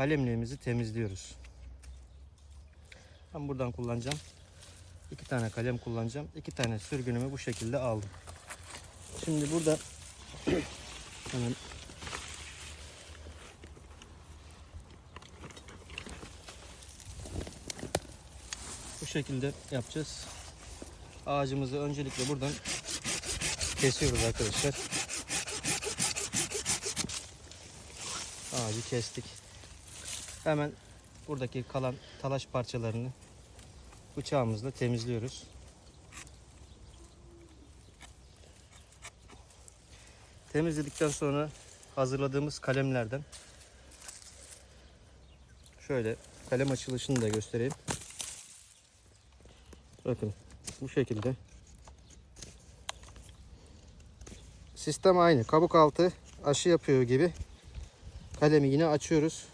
kalemliğimizi temizliyoruz. Ben buradan kullanacağım. İki tane kalem kullanacağım. İki tane sürgünümü bu şekilde aldım. Şimdi burada hemen bu şekilde yapacağız. Ağacımızı öncelikle buradan kesiyoruz arkadaşlar. Ağacı kestik. Hemen buradaki kalan talaş parçalarını bıçağımızla temizliyoruz. Temizledikten sonra hazırladığımız kalemlerden şöyle kalem açılışını da göstereyim. Bakın bu şekilde. Sistem aynı. Kabuk altı aşı yapıyor gibi. Kalemi yine açıyoruz.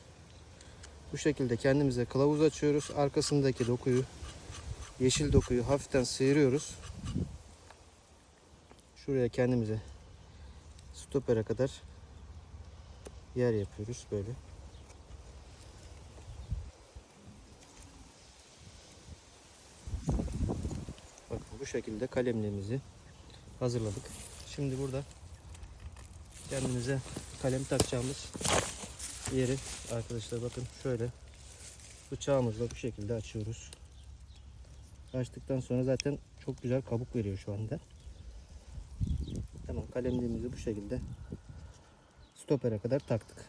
Bu şekilde kendimize kılavuz açıyoruz. Arkasındaki dokuyu, yeşil dokuyu hafiften sıyırıyoruz. Şuraya kendimize stopere kadar yer yapıyoruz böyle. Bakın bu şekilde kalemliğimizi hazırladık. Şimdi burada kendimize kalem takacağımız yeri arkadaşlar bakın şöyle bıçağımızla bu şekilde açıyoruz. Açtıktan sonra zaten çok güzel kabuk veriyor şu anda. Tamam kalemliğimizi bu şekilde stopere kadar taktık.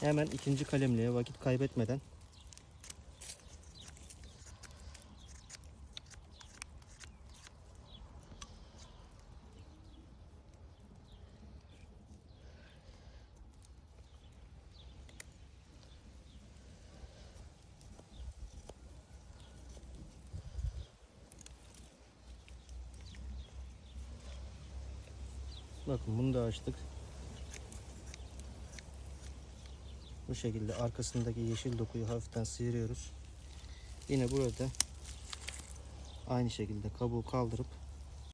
Hemen ikinci kalemliğe vakit kaybetmeden Bakın bunu da açtık. Bu şekilde arkasındaki yeşil dokuyu hafiften sıyırıyoruz. Yine burada aynı şekilde kabuğu kaldırıp